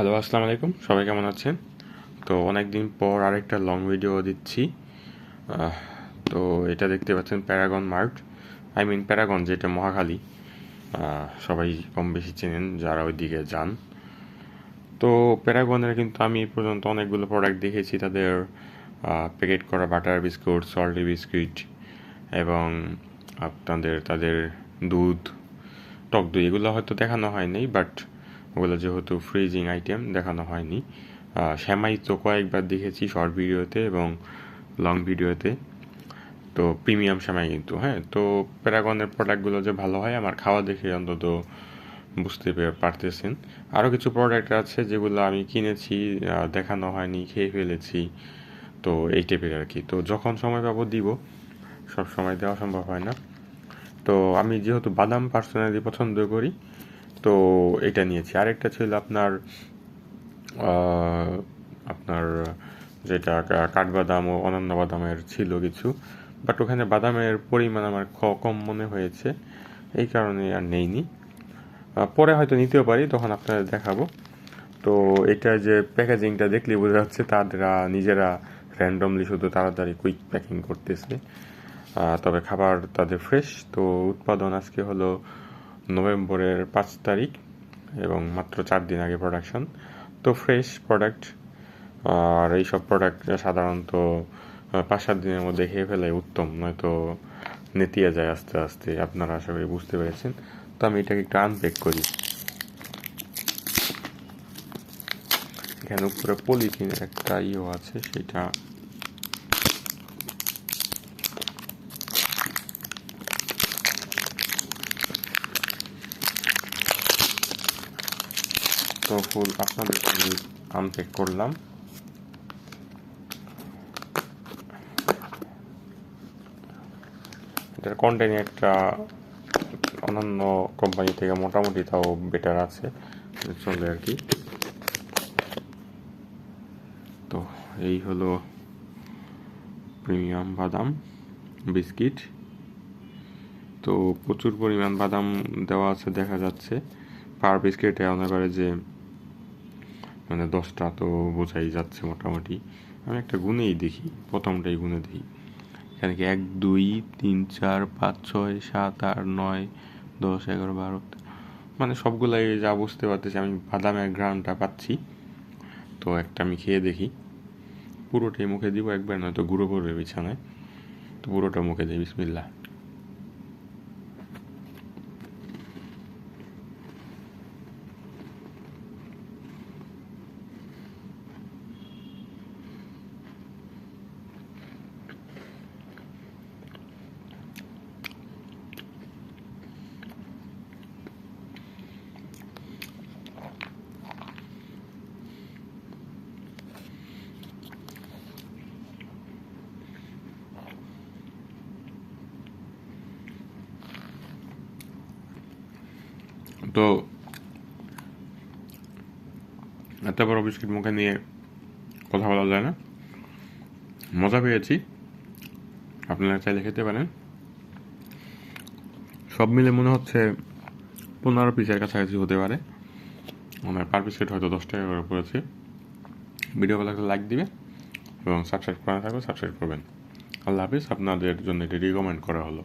Hello আসসালামু আলাইকুম। সবাই কেমন আছেন? তো অনেক দিন পর আরেকটা লং ভিডিও দিচ্ছি। তো এটা দেখতে পাচ্ছেন Paragon Mart I mean Paragon যেটা মহাখালী। সবাই কম বেশি চেনেন, যারা ওইদিকে যান। তো প্যারাগনের কিন্তু আমি এই পর্যন্ত অনেকগুলো প্রোডাক্ট দেখেছি। তাদের প্যাকেট করা বাটার বিস্কুট সল্টি বিস্কুট এবং আপনাদের, তাদের দুধ, টক দই, এগুলো হয়তো দেখানো হয়নি বাট ওগুলো যেহেতু ফ্রিজিং আইটেম দেখানো হয়নি। শ্যামাই তো কয়েকবার দেখেছি শর্ট ভিডিওতে এবং লং ভিডিওতে তো প্রিমিয়াম শ্যামাই কিন্তু হ্যাঁ? তো প্যারাগনের প্রোডাক্টগুলো যে ভালো হয়, আমার খাওয়া দেখে অন্তত বুঝতে পারতেছেন। আরও কিছু প্রোডাক্ট আছে যেগুলো আমি কিনেছি দেখানো হয়নি, খেয়ে ফেলেছি, তো এই টাইপের আর কি। তো যখন সময় পাবো দিব, সব সময় দেওয়া সম্ভব হয় না। তো আমি যেহেতু বাদাম পার্সোনালি পছন্দ করি তো এটা নিয়েছি। আরেকটা ছিল আপনার আপনার যেটা কাঠবাদাম ও অনন্য বাদামের ছিল কিছু। বাট ওখানে বাদামের পরিমাণ আমার কম মনে হয়েছে। এই কারণে আর নেইনি। পরে হয়তো নিতেও পারি, তখন আপনাদের দেখাবো। তো এটা যে প্যাকেজিংটা দেখলে বোঝা যাচ্ছে তারা নিজেরা র্যান্ডমলি শুধু তাড়াতাড়ি কুইক প্যাকিং করতেছে। তবে খাবার তাদের ফ্রেশ তো উৎপাদন আজকে হলো নভেম্বরের পাঁচ তারিখ এবং মাত্র চার দিন আগে প্রোডাকশন তো ফ্রেশ প্রোডাক্ট আর এইসব প্রোডাক্ট সাধারণত পাঁচ সাত দিনের মধ্যে খেয়ে ফেলে উত্তম, নয়তো নেতিয়ে যায় আস্তে আস্তে, আপনারা আশা করি বুঝতে পেরেছেন। তো আমি এটাকে একটু আনপ্যাক করি। এখানে উপরে পলিথিনের একটা ইয়ে আছে, সেটা তো ফুল আপনাদের আনপ্যাক করলাম। এটার কন্টেন্ট একটা অন্যান্য কোম্পানি থেকে মোটামুটি তাও বেটার আছে চলে আর কি। তো এই হলো প্রিমিয়াম বাদাম, বিস্কিট। তো প্রচুর পরিমাণ বাদাম দেওয়া আছে, দেখা যাচ্ছে। পার বিস্কিটে অনেবারে যে মানে দশটা তো বোঝাই যাচ্ছে মোটামুটি। আমি একটা গুনেই দেখি, প্রথমটাই গুনে দেখি। এখানে কি এক, দুই, তিন, চার, পাঁচ, ছয়, সাত, আট, নয়, দশ, এগারো, বারো মানে সবগুলাই যা বুঝতে পারতেছি, আমি বাদামের গ্রানটা পাচ্ছি। তো একটা আমি খেয়ে দেখি। পুরোটাই মুখে দিব, একবার নয়তো গুঁড়ো পড়বে বিছানায়। তো পুরোটা মুখে দিই বিসমিল্লা তো এত বড় বিস্কিট মুখে নিয়ে কথা বলা যায় না। মজা পেয়েছি। আপনারা চাইলে খেতে পারেন। সব মিলে মনে হচ্ছে পনেরো পিসের কাছাকাছি হতে পারে। আমার পার বিস্কিট হয়তো দশ টাকা করে পড়েছে। ভিডিও ভালো লাগলে লাইক দিবে এবং সাবস্ক্রাইব করা থাকলে সাবস্ক্রাইব করবেন। আল্লাহ হাফিজ, আপনাদের জন্য এটি রিকমেন্ড করা হলো।